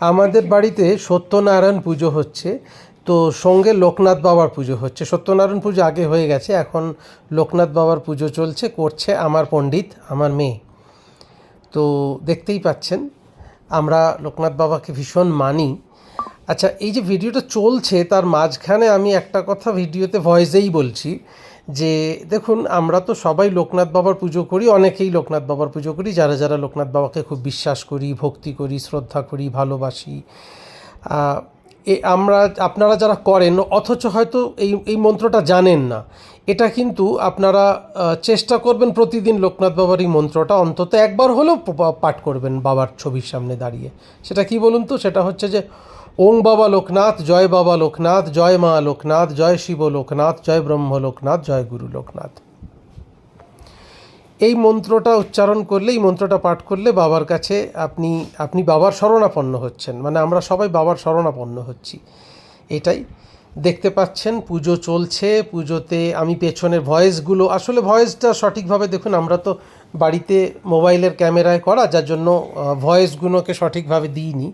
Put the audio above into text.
আমাদের বাড়িতে সত্যনারায়ণ পুজো হচ্ছে। তো সঙ্গে লোকনাথ বাবার পুজো হচ্ছে। সত্যনারায়ণ পুজো আগে হয়ে গেছে, এখন লোকনাথ বাবার পুজো চলছে, করছে আমার পণ্ডিত, আমার মেয়ে। তো দেখতেই পাচ্ছেন, আমরা লোকনাথ বাবাকে ভীষণ মানি। আচ্ছা এই যে ভিডিওটা চলছে, তার মাঝখানে আমি একটা কথা ভিডিওতে ভয়েসেই বলছি যে দেখুন, আমরা তো সবাই লোকনাথ বাবার পুজো করি, অনেকেই লোকনাথ বাবার পুজো করি। যারা যারা লোকনাথ বাবাকে খুব বিশ্বাস করি, ভক্তি করি, শ্রদ্ধা করি, ভালোবাসি এ আমরা, আপনারা যারা করেন, অথচ হয়তো এই এই মন্ত্রটা জানেন না, এটা কিন্তু আপনারা চেষ্টা করবেন প্রতিদিন লোকনাথ বাবার এই মন্ত্রটা অন্তত একবার হলেও পাঠ করবেন বাবার ছবির সামনে দাঁড়িয়ে। সেটা কি বলুন তো? সেটা হচ্ছে যে, ওং বাবা লোকনাথ, জয় বাবা লোকনাথ, জয় মা লোকনাথ, জয় শিব লোকনাথ, জয় ব্রহ্ম লোকনাথ, জয় গুরু লোকনাথ। এই মন্ত্রটা উচ্চারণ করলে, এই মন্ত্রটা পাঠ করলে বাবার কাছে আপনি আপনি বাবার শরণাপন্ন হচ্ছেন। মানে আমরা সবাই বাবার শরণাপন্ন হচ্ছি। এটাই। দেখতে পাচ্ছেন, পুজো চলছে, পুজোতে আমি পেছনের ভয়েসগুলো, আসলে ভয়েসটা সঠিকভাবে দেখুন, আমরা তো বাড়িতে মোবাইলের ক্যামেরায় করা, যার জন্য ভয়েসগুলোকে সঠিকভাবে দিইনি।